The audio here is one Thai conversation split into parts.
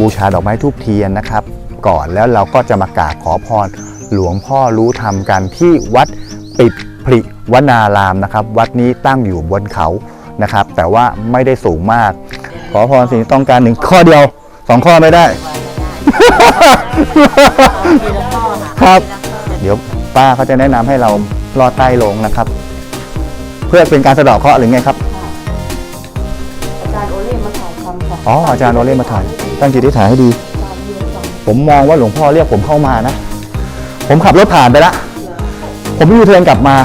บูชาดอกไม้ทูบเทียนนะครับ ก่อนแล้วเราก็จะมากราบขอพรหลวงพ่อรู้ธรรมกันที่วัดปิดพริวนารามนะครับ วัดนี้ตั้งอยู่บนเขานะครับ แต่ว่าไม่ได้สูงมาก ขอพรสิ่งที่ต้องการหนึ่งข้อเดียวสองข้อไม่ได้ ครับ เดี๋ยวป้าเขาจะแนะนำให้เราลอดใต้ลงนะครับ เพื่อเป็นการสะเดอกเคราะห์หรือไงครับ อาจารย์โอเล่มาถ่ายทำค่ะอ๋ออาจารย์โอเล่มาถ่าย ตั้งจิตอธิษฐานให้ดี ผมมองว่าหลวงพ่อเรียกผมเข้ามานะ ผมขับรถผ่านไปละ ผมไม่ยูเทิร์นกลับมา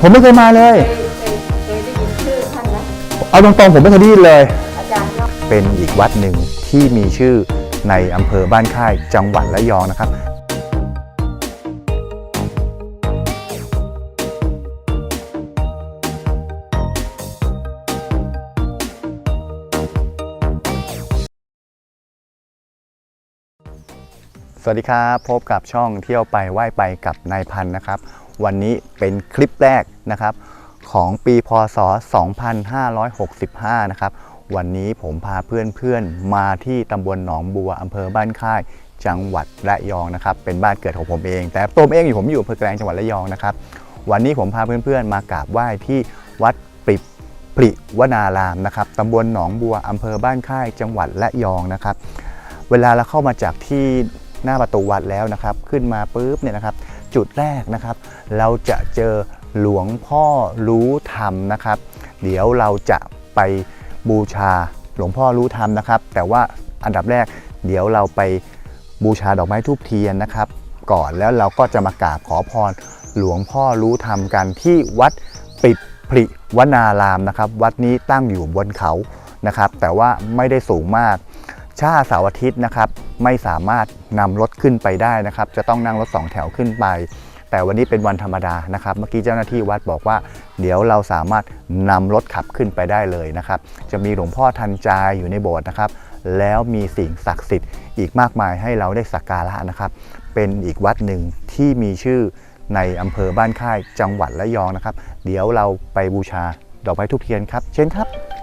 ผมไม่เคยมาเลย เอาตรงๆผมไม่เคยได้ยินเลย เป็นอีกวัดหนึ่งที่มีชื่อในอำเภอบ้านค่ายจังหวัดระยองนะครับ สวัสดีครับ พบกับช่องเที่ยวไปไหว้ไปกับนายพันธ์นะครับ วันนี้เป็นคลิปแรกนะครับ ของปีพศ 2565 นะครับ วันนี้ผมพาเพื่อนๆมาที่ตำบลหนองบัวอำเภอบ้านค่ายจังหวัดระยองนะครับ เป็นบ้านเกิดของผมเอง แต่ตัวเองอยู่ผมอยู่อำเภอแกลงจังหวัดระยองนะครับ วันนี้ผมพาเพื่อนๆมากราบไหว้ที่วัดปริบปริวนารามนะครับตำบลหนองบัวอำเภอบ้านค่ายจังหวัดระยองนะครับ เวลาเราเข้ามาจากที่ หน้าประตูวัดแล้วนะครับ ขึ้นมาปุ๊บเนี่ยนะครับ จุดแรกนะครับ เราจะเจอหลวงพ่อรู้ธรรมนะครับ เดี๋ยวเราจะไปบูชาหลวงพ่อรู้ธรรมนะครับ แต่ว่าอันดับแรกเดี๋ยวเราไปบูชาดอกไม้ทูบเทียนนะครับ ก่อนแล้วเราก็จะมากราบขอพรหลวงพ่อรู้ธรรมกันที่วัดปิดพริวนารามนะครับ วัดนี้ตั้งอยู่บนเขานะครับ แต่ว่าไม่ได้สูงมาก ถ้าเสาร์อาทิตย์นะครับไม่สามารถนำรถขึ้นไปได้นะครับ จะต้องนั่งรถสองแถวขึ้นไป แต่วันนี้เป็นวันธรรมดานะครับ เมื่อกี้เจ้าหน้าที่วัดบอกว่า เดี๋ยวเราสามารถนำรถขับขึ้นไปได้เลยนะครับ จะมีหลวงพ่อทันใจอยู่ในโบสถ์นะครับ แล้วมีสิ่งศักดิ์สิทธิ์อีกมากมายให้เราได้สักการะนะครับ เป็นอีกวัดหนึ่งที่มีชื่อในอำเภอบ้านค่ายจังหวัดระยองนะครับ เดี๋ยวเราไปบูชาดอกไม้ทูบเทียนครับ เชิญครับ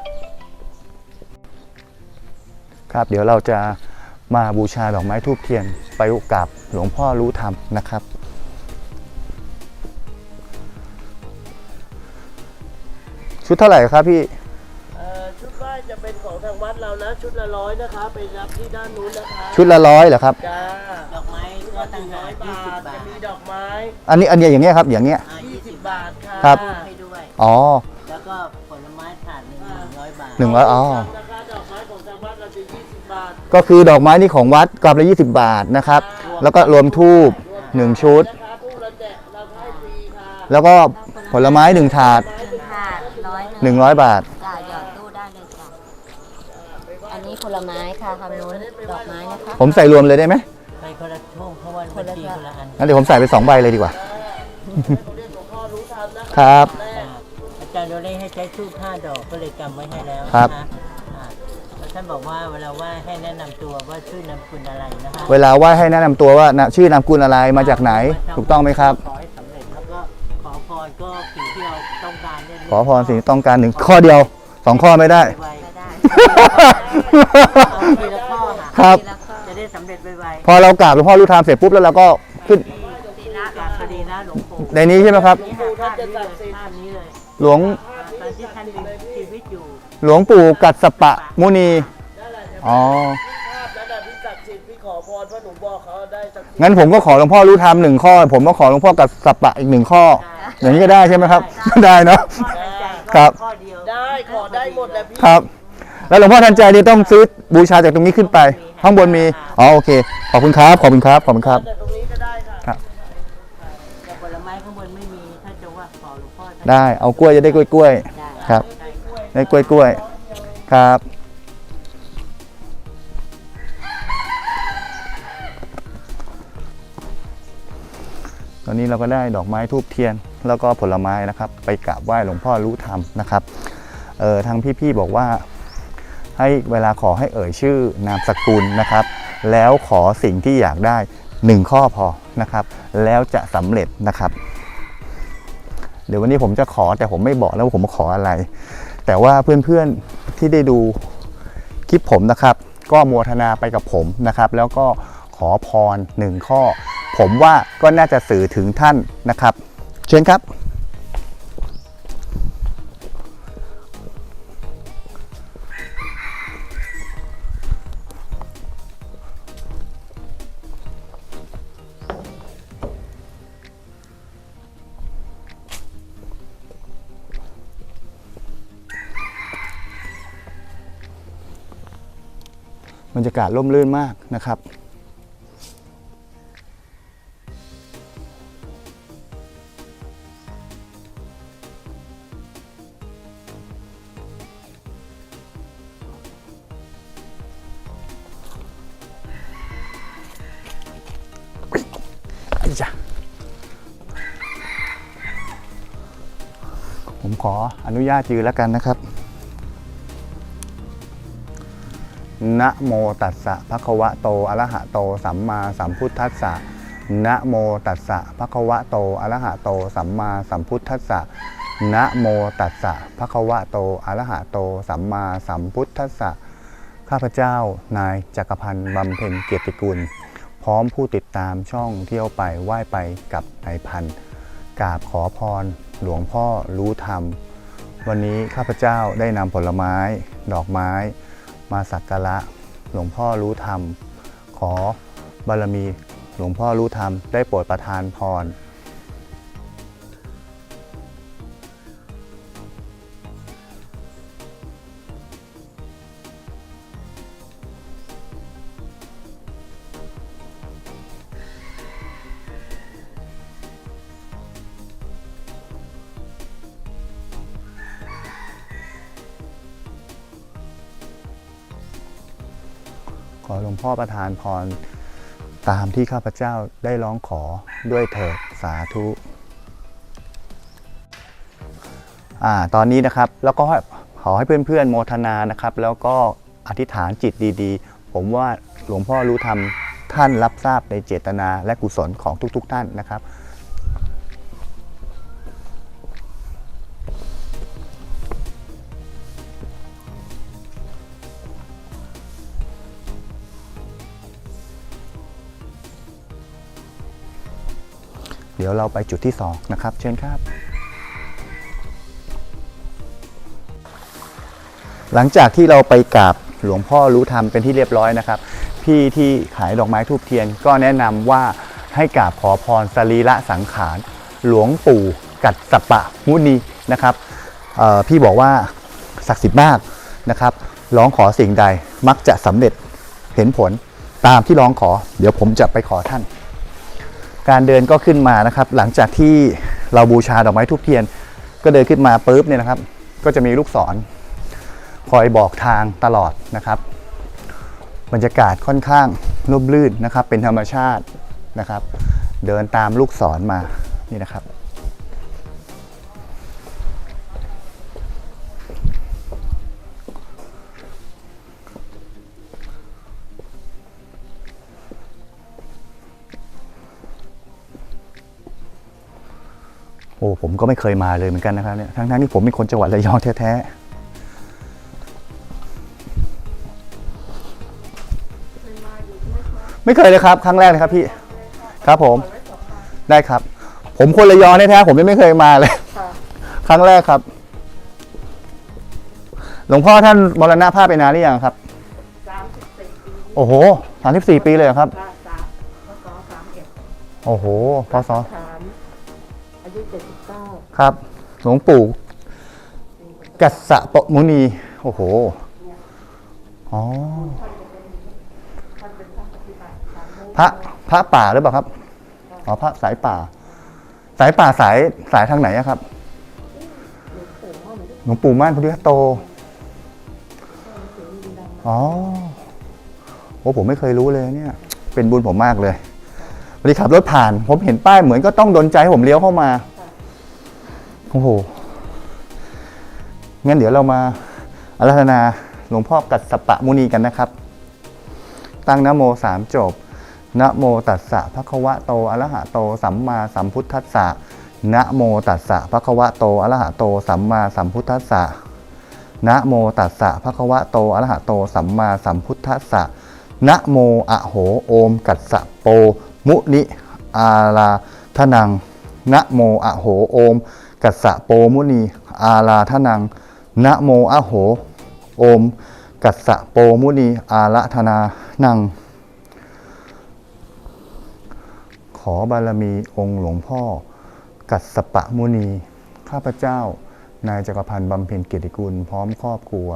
ครับเดี๋ยวเราจะมาบูชาดอกไม้ทูบเทียนไปกับหลวงพ่อรู้ธรรมนะครับ ชุดเท่าไหร่ครับพี่เอ่อชุดไหว้จะเป็นของทางวัดเรานะ ชุดละร้อยนะคะไปรับที่ด้านนู้นนะคะชุดละร้อยเหรอครับ จ้าดอกไม้ก็ตั้งร้ร้ออยยบาบาททจะมีดอกไม้อันนี้อันเนี้ยอย่างเงี้ยครับอย่างเงี้ย ยี่สิบบาทค่ะครับ ให้ด้วย อ๋อ แล้วก็ผลไม้ถาดหนึ่งร้อยบาท หนึ่งร้อยอ๋อราคาดอกไม้ ก็คือดอกไม้นี่ของวัดกลับละ20 บาทนะครับ แล้วก็รวมทูบหนึ่งชุดนะคะผู้ละแจกเราให้ฟรีค่ะแล้วก็ผลไม้หนึ่งถาดหนึ่งถาดร้อยหนึ่ง100บาทจ่ายหยอดตู้ได้เลยจ้ะอันนี้ผลไม้ค่ะทำนู้นดอกไม้นะคะผมใส่รวมเลยได้ไหมไปคนละช่วงเพราะว่าบัญชีคนละอันงั้นเดี๋ยวผมใส่ไปสองใบเลยดีกว่าเรียกหลวงพ่อรู้ทำนะคะครับแรกอาจารย์โดเล่ให้ใช้ทูบห้าดอกก็เลยกำไว้ให้แล้วครับ นะอ่าแล้วท่านบอกว่าเวลาไหว่าให้แนะนำตัวว่าชื่อนามสกุลอะไรนะคะเวลาไหว้ให้แนะนำตัวว่านะชื่อนามกุลอะไรมาจากไหน ถูกต้องไหมครับ ขอให้สำเร็จแล้วก็ขอพรก็สิ่งที่เราต้องการเนี่ยขอพรสิ่งที่ต้องการหนึ่งข้อเดียวสองข้อไม่ได้ ไวไม่ได้ๆเอาทีละข้อค่ะครับแล้วก็จะได้สำเร็จไวพอเรากราบหลวงพ่อรู้ธรรมเสร็จปุ๊บแล้วเราก็ขึ้นศีละๆกราบพอดีนะหลวงปู่ในนี้ใช่ไหมครับ นี่ค่ะท่านนี้เลยท่านนี้เลยหลวงอ่าตอนที่ท่านมีชีวิตอยู่ หลวงปู่กัสสปะมุนีอ๋อ ภาพนั้นน่ะพี่ศักดิ์สิทธิ์พี่ขอพรเพราะหนูบอกเขาได้สักงั้นผมก็ขอหลวงพ่อรู้ธรรมหนึ่งข้อ ผมก็ขอหลวงพ่อกัสสปะอีกหนึ่งข้อ อย่างนี้ก็ได้ใช่ไหมครับ ได้เนาะ ข้อในใจครัก็บ ข้อเดียวได้ขอได้หมดแหละพี่ครับ แล้วหลวงพ่อทันใจนี่ต้องซื้อบูชาจากตรงนี้ขึ้นไป ข้างบนมี อ๋อโอเค ขอบคุณครับ ขอบคุณครับ ขอบคุณครับ แต่ตรงนี้ก็ได้ค่ะ แต่ผลไม้ข้างบนไม่มี ถ้าจะว่าขอหลวงพ่อท่านได้ เอากล้วยจะได้กล้วยกล้วยได้ ๆครับ ได้กล้วยกล้วยๆครับตอนนี้เราก็ได้ดอกไม้ทูบเทียน แล้วก็ผลไม้นะครับ ไปกราบไหว้หลวงพ่อรู้ธรรมนะครับเออทางพี่ๆบอกว่า ให้เวลาขอให้เอ่ยชื่อนามสกุลนะครับ แล้วขอสิ่งที่อยากได้หนึ่งข้อพอนะครับ แล้วจะสำเร็จนะครับ เดี๋ยววันนี้ผมจะขอแต่ผมไม่บอกแล้วว่าผมขออะไร แต่ว่าเพื่อนๆที่ได้ดูคลิปผมนะครับ ก็มัวทนาไปกับผมนะครับ แล้วก็ขอพรหนึ่งข้อ ผมว่าก็น่าจะสื่อถึงท่านนะครับ เชิญครับ รรยากาศร่มรื่นมากนะครับไอ้จ้ะผมขออนุญาตยืนแล้วกันนะครับ นะโมตัสสะภะคะวะโตอะระหะโต สัมมาสัมพุทธัสสะนะโมตัสสะภะคะวะโตอะระหะโต สัมมาสัมพุทธัสสะนะโมตัสสะภะคะวะโตอะระหะโต สัมมาสัมพุทธัสสะข้าพเจ้านายจักรพันธ์บำเพ็ญเกียรติกุล พร้อมผู้ติดตามช่องเที่ยวไปไหว้ไปกับนายพันธ์กราบขอพร หลวงพ่อรู้ธรรม วันนี้ข้าพเจ้าได้นำผลไม้ ดอกไม้ มาสักการะหลวงพ่อรู้ธรรม ขอบารมีหลวงพ่อรู้ธรรมได้โปรดประทานพร ขอหลวงพ่อประทานพร ตามที่ข้าพเจ้าได้ร้องขอด้วยเถิดสาธุอ่าตอนนี้นะครับแล้วก็ขอให้เพื่อนๆโมทนานะครับ แล้วก็อธิษฐานจิตดีๆ ผมว่าหลวงพ่อรู้ธรรมท่านรับทราบในเจตนาและกุศลของทุกๆ ท่านนะครับ ดี๋ยวเราไปจุดที่ 2 นะครับ เชิญครับ หลังจากที่เราไปกราบหลวงพ่อรู้ธรรมเป็นที่เรียบร้อยนะครับ พี่ที่ขายดอกไม้ทูบเทียน ก็แนะนำว่าให้กราบขอพรสรีระสังขาร หลวงปู่กัดสปะมุนีนะครับพี่บอกว่าศักดิ์สิทธิ์มากนะครับร้องขอสิ่งใดมักจะสำเร็จเห็นผลตามที่ร้องขอ เดี๋ยวผมจะไปขอท่าน การเดินก็ขึ้นมานะครับ หลังจากที่เราบูชาดอกไม้ทุกเทียน ก็เดินขึ้นมาปุ๊บเนี่ยนะครับ ก็จะมีลูกศร คอยบอกทางตลอดนะครับ บรรยากาศค่อนข้างร่มรื่นนะครับ เป็นธรรมชาตินะครับ เดินตามลูกศรมานี่นะครับ อ้ผมก็ไม่เคยมาเลยเหมือนกันนะครับเนี่ยทั้งๆที่ผมเป็นคนจังหวัดระยองแท้ๆไม่เคยเลยครับ ครั้งแรกเลยครับพี่ครับผมได้ครับ ผมคนระยองแท้ๆผมยังไม่เคยมาเลยครั้งแรกครับ หลวงพ่อท่านมรณภาพไปนานหรือยังครับสามสิบสี่ปีโอ้โหสามสิบสี่ปีเลยเหรอครับสามสามพศสามเอ็ดโอ้โหพศสาม อายุเจ็ดสิบเก้าครับ หลวงปู่กัสสะปมุนี โอ้โห อ๋อ พระพระป่าหรือเปล่าครับ อ๋อ พระสายป่า สายป่าสายสายทางไหนอะครับ หลวงปู่ม่านพุทธิโต อ๋อ โอ้ผมไม่เคยรู้เลยเนี่ย เป็นบุญผมมากเลย วันนี้ขับรถผ่าน ผมเห็นป้ายเหมือนก็ต้องดนใจให้ผมเลี้ยวเข้ามา โอ้โห งั้นเดี๋ยวเรามาอารัธนาหลวงพ่อกัสสปะมุนีกันนะครับ ตั้งนะโมสามจบนะโมตัสสะภะคะวะโตอะระหะโต สัมมาสัมพุทธัสสะนะโมตัสสะภะคะวะโตอะระหะโต สัมมาสัมพุทธัสสะนะโมตัสสะภะคะวะโตอะระหะโต สัมมาสัมพุทธัสสะนะโมอะโหโอมกัสสะโป มุนิอาลาทนังนะโมอะโหโอม กัสสะโปมุนี อาลาทนังนะโมอะโหโอม กัสสะโปมุนี อาลาธนานัง ขอบารมีองค์หลวงพ่อ กัสสปะมุนี ข้าพเจ้า นายจักรพันธ์บำเพ็ญเกียรติกุลพร้อมครอบครัว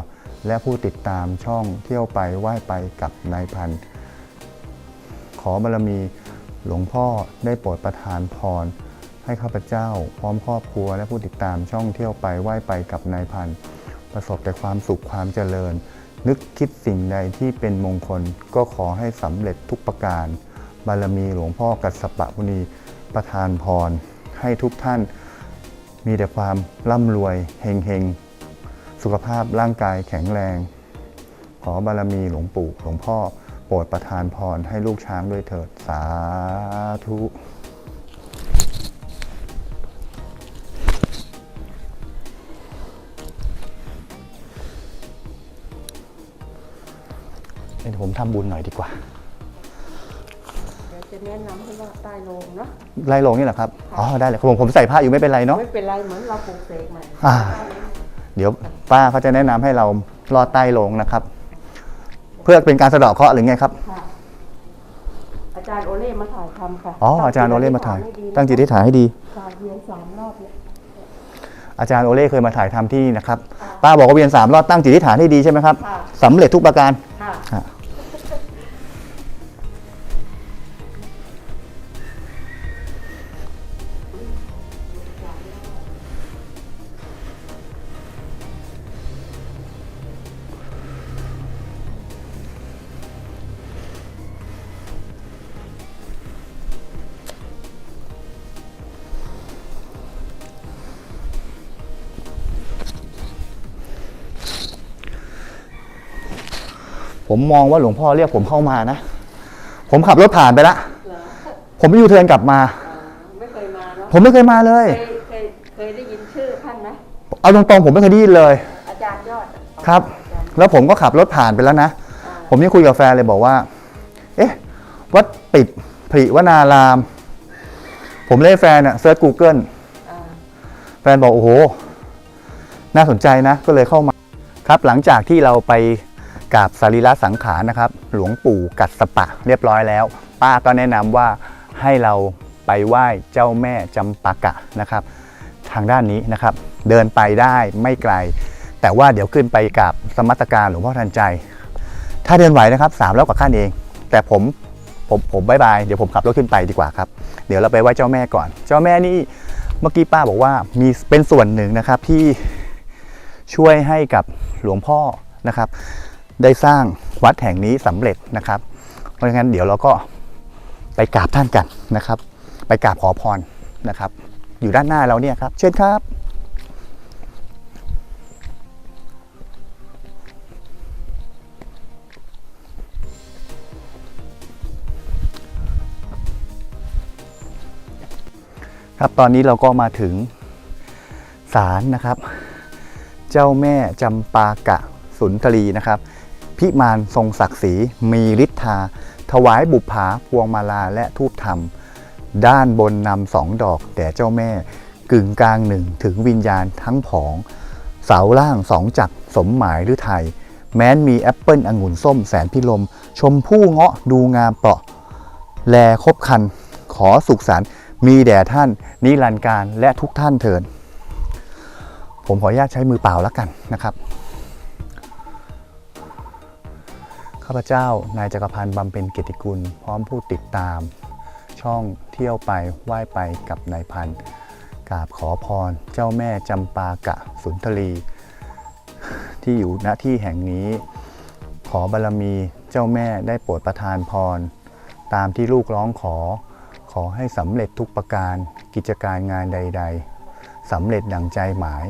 และผู้ติดตามช่องเที่ยวไปไหว้ไปกับนายพันธ์ขอบารมี หลวงพ่อได้โปรดประทานพร ให้ข้าพเจ้า พร้อมครอบครัวและผู้ติดตามช่องเที่ยวไปไหว้ไปกับนายพัน ประสบแต่ความสุขความเจริญ นึกคิดสิ่งใดที่เป็นมงคลก็ขอให้สำเร็จทุกประการ บารมีหลวงพ่อกัสปะมุนีประทานพร ให้ทุกท่านมีแต่ความร่ำรวยเฮงเฮงสุขภาพร่างกายแข็งแรง ขอบารมีหลวงปู่หลวงพ่อ โปรดประทานพรให้ลูกช้างด้วยเถิดสาธุเดี๋ยวผมทำบุญหน่อยดีกว่าเดี๋ยวจะแนะนำให้ว่าใต้โลงเนาะไล่ลงนี่แหละครับ อ๋อ ได้เลยครับผมผมใส่ผ้าอยู่ไม่เป็นไรเนาะ ไม่เป็นไรเหมือนเราปลูกเสกใหม่อ่า เดี๋ยวป้าเขาจะแนะนำให้เราลอดใต้ลงนะครับเพื่อเป็นการสะเดาะเคราะห์หรือไงครับ ค่ะอาจารย์โอเล่มาถ่ายทำค่ะอ๋ออาจารย์โอเล่มาถ่ายให้ดีนะตั้งจิตอธิษฐานให้ดีถ่ายเวียนสามรอบเนี่ยอาจารย์โอเล่เคยมาถ่ายทำที่นี่นะครับ ป้าบอกว่าเวียนสามรอบตั้งจิตอธิษฐานให้ดีใช่ไหมครับค่ะ สำเร็จทุกประการ ค่ะ อะ ผมมองว่าหลวงพ่อเรียกผมเข้ามานะ ผมขับรถผ่านไปละ เหรอผมยูเทิร์นกลับมาไม่เคยมาเนาะผมไม่เคยมาเลยเคยเคยเคยได้ยินชื่อท่านไหมเอาตรงๆผมไม่เคยได้ยินเลย อาจารย์ยอดอะครับ อาจารย์แล้วผมก็ขับรถผ่านไปแล้วนะ อ่าผมยังคุยกับแฟนเลยบอกว่า เอ๊ะ วัดปิดผริวนาราม ผมเล่นแฟนอะเซิร์ช Google อ่าแฟนบอกโอ้โห น่าสนใจนะ ก็เลยเข้ามา ครับหลังจากที่เราไป กราบสรีระสังขารนะครับ หลวงปู่กัดสปะเรียบร้อยแล้ว ป้าก็แนะนำว่าให้เราไปไหว้เจ้าแม่จำปากะนะครับ ทางด้านนี้นะครับ เดินไปได้ไม่ไกล แต่ว่าเดี๋ยวขึ้นไปกับสมัตการหลวงพ่อทันใจ ถ้าเดินไหวนะครับสามร้อยกว่าขั้นเอง แต่ผมผมผมบายบายเดี๋ยวผมขับรถขึ้นไปดีกว่าครับเดี๋ยวเราไปไหว้เจ้าแม่ก่อน เจ้าแม่นี่เมื่อกี้ป้าบอกว่ามีเป็นส่วนหนึ่งนะครับที่ช่วยให้กับหลวงพ่อนะครับ ได้สร้างวัดแห่งนี้สำเร็จนะครับ เพราะฉะนั้นเดี๋ยวเราก็ไปกราบท่านกันนะครับ ไปกราบขอพรนะครับ อยู่ด้านหน้าเราเนี่ยครับ เชิญครับครับตอนนี้เราก็มาถึงศาลนะครับ เจ้าแม่จำปากะสุนทรีนะครับ พิมานทรงศักดิ์ศรีมีฤทธา ถวายบุปผาพวงมาลาและทูปธรรม ด้านบนนำสองดอกแต่เจ้าแม่ กึ่งกลางหนึ่งถึงวิญญาณทั้งผอง เสาล่างสองจักรสมหมายหรือไทย แม้นมีแอปเปิลองุ่นส้มแสนพิลม ชมพู่เงาะดูงามเปราะ แลคบคัน ขอสุขสันต์มีแด่ท่าน นิรันดร์การและทุกท่านเถิดผมขออนุญาตใช้มือเปล่าแล้วกันนะครับ ข้าพเจ้านายจักรพันธ์บำเพ็ญเกียรติกุล พร้อมผู้ติดตาม ช่องเที่ยวไปไหว้ไปกับนายพันธ์กราบขอพรเจ้าแม่จำปากะสุนทรี ที่อยู่ณที่แห่งนี้ ขอบารมีเจ้าแม่ได้โปรดประทานพร ตามที่ลูกร้องขอ ขอให้สำเร็จทุกประการกิจการงานใด ๆสำเร็จดังใจหมาย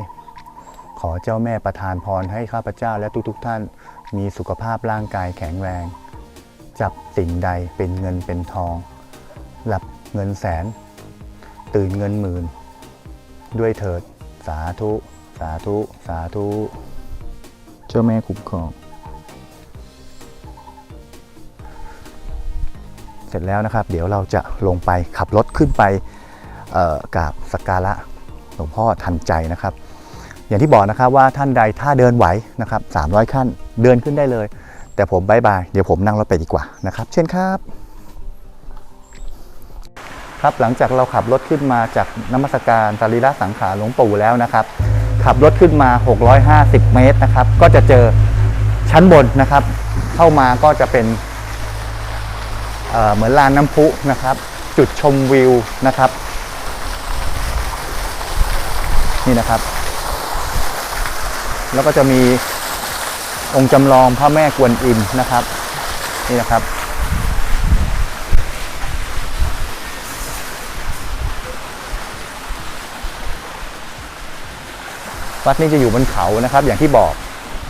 ขอเจ้าแม่ประทานพรให้ข้าพเจ้าและทุกๆท่าน มีสุขภาพร่างกายแข็งแรง จับสิ่งใดเป็นเงินเป็นทอง หลับเงินแสน ตื่นเงินหมื่น ด้วยเถิด สาธุ สาธุ สาธุ เจ้าแม่คุ้มครอง เสร็จแล้วนะครับ เดี๋ยวเราจะลงไปขับรถขึ้นไปกราบสักการะหลวงพ่อทันใจนะครับ อย่างที่บอกนะครับว่าท่านใดถ้าเดินไหวนะครับ300 ขั้นเดินขึ้นได้เลย แต่ผมบายบายเดี๋ยวผมนั่งรถไปดีกว่านะครับ เช่นครับ ครับหลังจากเราขับรถขึ้นมาจากนมัสการสรีระสังขารหลวงปู่แล้วนะครับ ขับรถขึ้นมา 650 เมตรนะครับ ก็จะเจอชั้นบนนะครับ เข้ามาก็จะเป็นเเหมือนลานน้ำพุนะครับ จุดชมวิวนะครับ นี่นะครับ แล้วก็จะมีองค์จำลองพระแม่กวนอิมนะครับ นี่นะครับ วัดนี้จะอยู่บนเขานะครับ อย่างที่บอก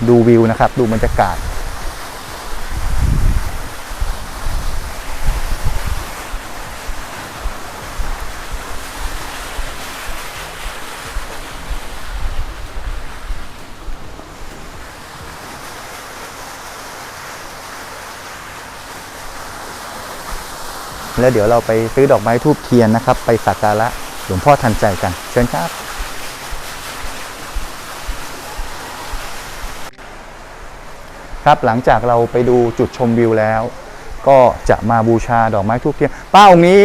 ดูวิวนะครับ ดูบรรยากาศ แล้วเดี๋ยวเราไปซื้อดอกไม้ทูบเทียนนะครับ ไปสักการะหลวงพ่อทันใจกัน เชิญครับ ครับหลังจากเราไปดูจุดชมวิวแล้ว ก็จะมาบูชาดอกไม้ทูบเทียนป้าองค์นี้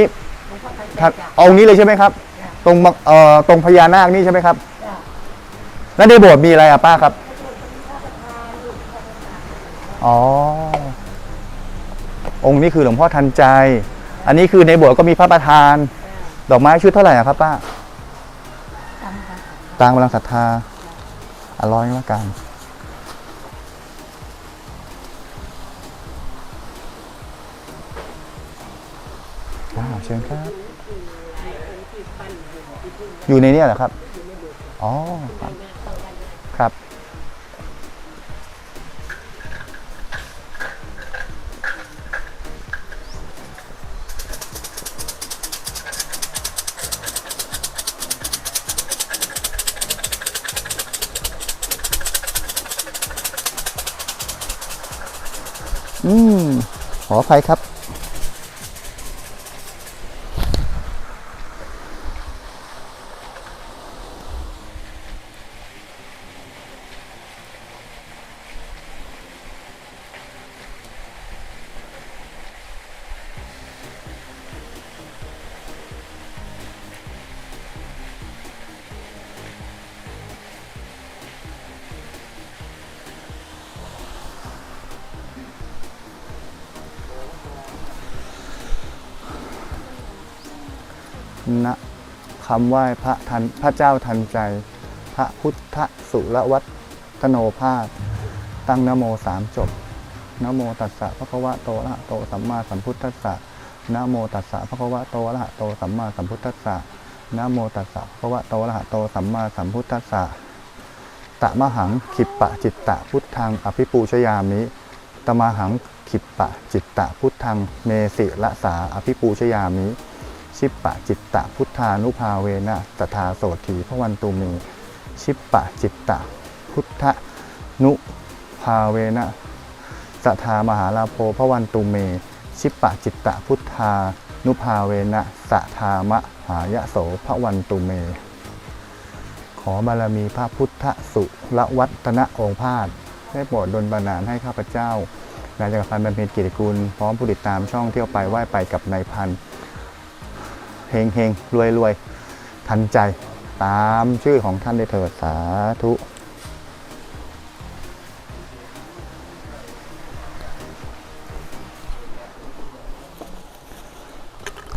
ครับเอาองค์นี้เลยใช่ไหมครับ ตรงบังเอ่อตรงพญานาคนี่ใช่ไหมครับแล้วในโบสถ์มีอะไรอะป้าครับอ๋อ องค์นี้คือหลวงพ่อทันใจ อันนี้คือในโบสถ์ก็มีพระประธาน ดอกไม้ชุดเท่าไหร่อะครับป้าตามกำลังศรัทธาอร่อยละกันว้าวเชิญครับ อยู่ในเนี้เหรอครับ อ๋อครับครับ ขออภัยครับำไหว้พระทันพระเจ้าทันใจ พระพุทธสุรวัตโนภาสตั้งนโมสามจบนโมตัสสะพระคะวะโตอะระหะโตสัมมาสัมพุทธัสสะนโมตัสสะพระคะวะโตอะระหะโตสัมมาสัมพุทธัสสะนโมตัสสะพระคะวะโตอะระหะโตสัมมาสัมพุทธัสสะตะมหังขิปปะจิตตะพุทธังอภิปูชยามิตมหังขิปปะจิตตะพุทธังเมสิละสาอภิปูชยามิ ชิปปะจิตตะพุทธานุภาเวนะตถาโสถีพระวันตุเมชิปปะจิตตะพุทธนุภาเวนะสทามหาลาโพพระวันตุเม ชิปปะจิตตะพุทธานุภาเวนะสทามหายโสพระวันตุเม ขอบารมีพระพุทธสุรวัตนะองค์พาสได้โปรดดลบันดาลให้ข้าพเจ้านายจักรพันธ์บำเพ็ญกิจกุลพร้อมผู้ติดตามช่องเที่ยวไปไหว้ไปกับนายพันธ์ เฮงเฮงรวยรวยทันใจ ตามชื่อของท่านได้เถิดสาธุ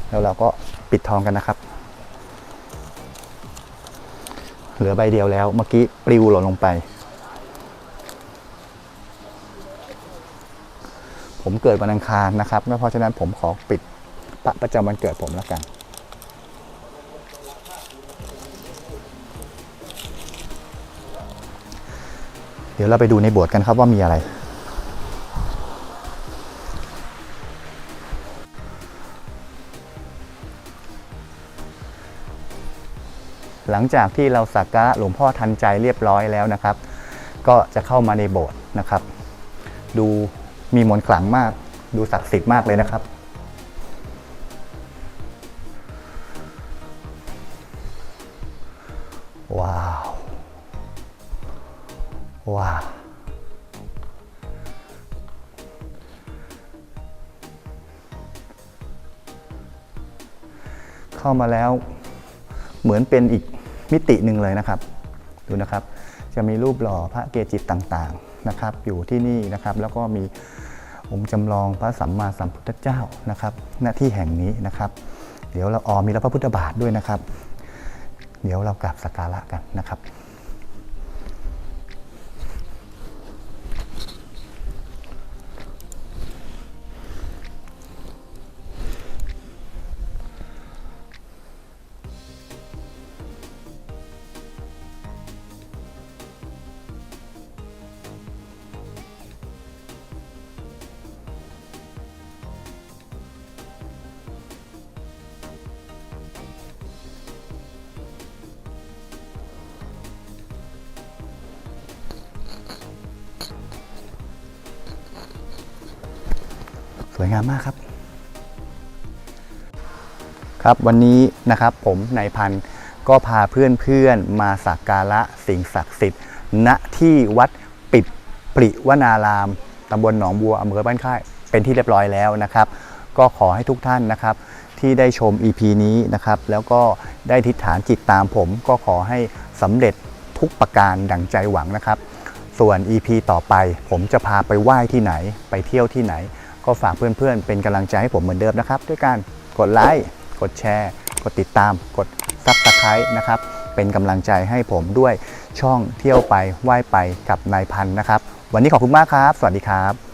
แล้วเราก็ปิดทองกันนะครับ เหลือใบเดียวแล้วเมื่อกี้ปลิวหล่นลงไป ผมเกิดวันอังคารนะครับเพราะฉะนั้นผมขอปิดพระประจำวันเกิดผมแล้วกัน เดี๋ยวเราไปดูในโบสถ์กันครับว่ามีอะไร หลังจากที่เราสักการะหลวงพ่อทันใจเรียบร้อยแล้วนะครับ ก็จะเข้ามาในโบสถ์นะครับ ดูมีมนต์ขลังมาก ดูศักดิ์สิทธิ์มากเลยนะครับ เข้ามาแล้ว เหมือนเป็นอีกมิติหนึ่งเลยนะครับ ดูนะครับ จะมีรูปหล่อพระเกจิต่างๆนะครับ อยู่ที่นี่นะครับ แล้วก็มีองค์จำลองพระสัมมาสัมพุทธเจ้านะครับ หน้าที่แห่งนี้นะครับ เดี๋ยวเราออมีแล้วพระพุทธบาทด้วยนะครับ เดี๋ยวเรากราบสักการะกันนะครับ วยงามมากครับ ครับวันนี้นะครับผมนายพันธ์ก็พาเพื่อนๆมาสักการะสิ่งศักดิ์สิทธิ์ ณที่วัดปิดปริวนารามตำบลหนองบัวอำเภอบ้านค่ายเป็นที่เรียบร้อยแล้วนะครับ ก็ขอให้ทุกท่านนะครับที่ได้ชม EP นี้นะครับ แล้วก็ได้ทิฏฐานจิตตามผม ก็ขอให้สำเร็จทุกประการดังใจหวังนะครับ ส่วน EP ต่อไปผมจะพาไปไหว้ที่ไหน ไปเที่ยวที่ไหน ก็ฝากเพื่อนๆ เป็นกำลังใจให้ผมเหมือนเดิมนะครับ ด้วยการกดไลค์กดแชร์ กดติดตาม กดซับสไครต์นะครับ เป็นกำลังใจให้ผมด้วยช่องเที่ยวไปไหว้ไปกับนายพันนะครับ วันนี้ขอบคุณมากครับ สวัสดีครับ